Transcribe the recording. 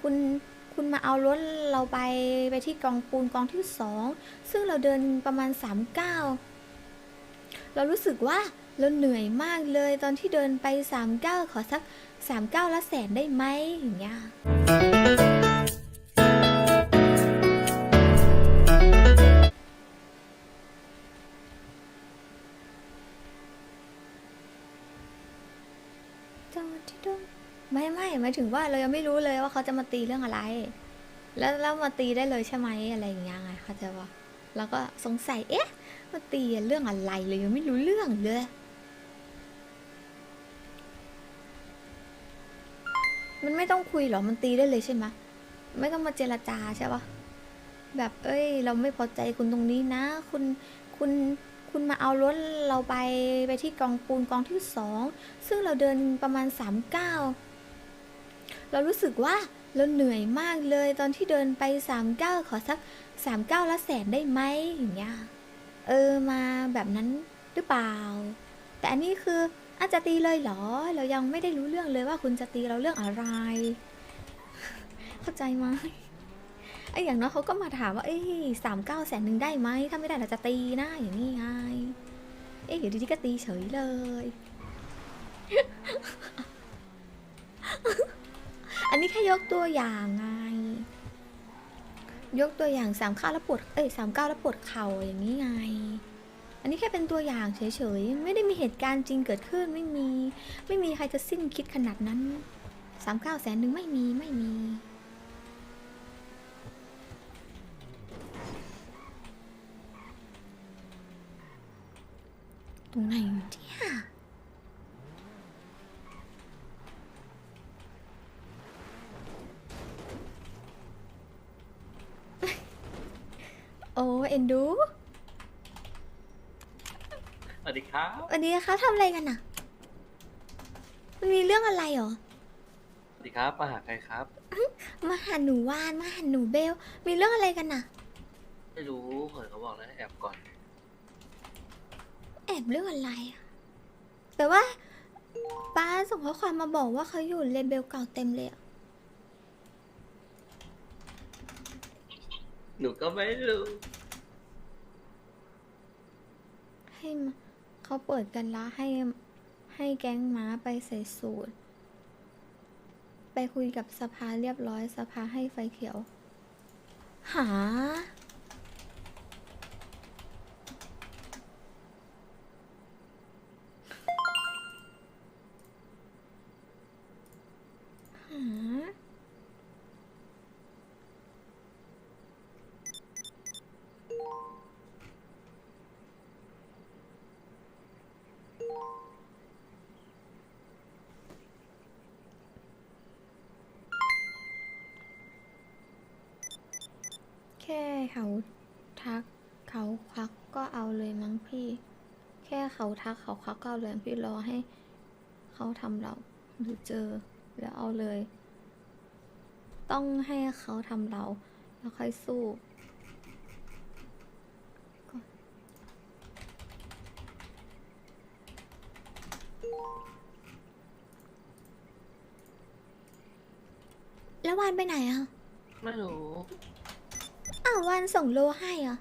คุณคุณมาเอารถเราไปไปที่กองปูนกองที่สองซึ่งเราเดินประมาณสามก้าวเรารู้สึกว่าเราเหนื่อยมากเลยตอนที่เดินไปสามก้าวขอสักสามก้าวละแสนได้ไหมอย่างเงี้ยจังหวะที่ต้อง ไม่ไม่หมายถึงว่าเรายังไม่รู้เลยว่าเขาจะมาตีเรื่องอะไร แล้วแล้วมาตีได้เลยใช่ไหมอะไรอย่างเงี้ยไงเขาใจะว่าเราก็สงสัยเอ๊ะมาตีเรื่องอะไรเลยยังไม่รู้เรื่องเลยมันไม่ต้องคุยหรอ มันตีได้เลยใช่ไหมไม่ต้องมาเจรจาใช่ปะแบบเอ้ย เราไม่พอใจคุณตรงนี้นะ คุณคุณคุณมาเอารถเราไปไปที่กองปูนกองที่สอง ซึ่งเราเดินประมาณสามเก้า เรารู้สึกว่าเราเหนื่อยมากเลยตอนที่เดินไปสามก้าขอสักสามก้าละแสนได้ไหมอย่างเงี้ยเออมาแบบนั้นหรือเปล่า แต่อันนี้คืออาจจะตีเลยเหรอ เรายังไม่ได้รู้เรื่องเลยว่าคุณจะตีเราเรื่องอะไร เข้าใจไหมไอ้อย่างน้อยเขาก็มาถามว่า เอ้ยสามเก้าแสนหนึ่งได้ไหม ถ้าไม่ได้เราจะตีนะอย่างนี้ไง เอ๊ะอยู่ดีๆก็ตีเฉยเลย อันนี้แค่ยกตัวอย่างไง ยกตัวอย่างสามข้าวแล้วปวด เอ้ยสามเก้าแล้วปวดเข่าอย่างนี้ไง อันนี้แค่เป็นตัวอย่างเฉยๆ ไม่ได้มีเหตุการณ์จริงเกิดขึ้นไม่มี ไม่มีใครจะสิ้นคิดขนาดนั้นสามเก้าแสนหนึ่งไม่มีไม่มีตรงไหนเนี่ย โอ้ เอ็นดูสวัสดีครับวันนี้เขาทำอะไรกันน่ะ มันมีเรื่องอะไรเหรอ สวัสดีครับมาหาใครครับ มาหาหนูวาน มาหาหนูเบล มีเรื่องอะไรกันน่ะ ไม่รู้เหินเขาบอกแล้วให้แอบก่อน แอบเรื่องอะไรอะแต่ว่าป้าส่งข้อความมาบอกว่าเขาอยู่เลเบลเก่าเต็มเลยอะหนูก็ไม่รู้ ให้มา เขาเปิดกันละให้ให้แก๊งม้าไปใส่สูตร ไปคุยกับสภาเรียบร้อยสภาให้ไฟเขียว หา เขาทักเขาควักก็เอาเลยมั้งพี่ แค่เขาทักเขาควักก็เอาเลยพี่รอให้เขาทำเราหรือเจอแล้วเอาเลย ต้องให้เขาทำเรา แล้วค่อยสู้ก่อนแล้ววานไปไหนอะไม่รู้ อ้าววันส่งโลให้เหรอะ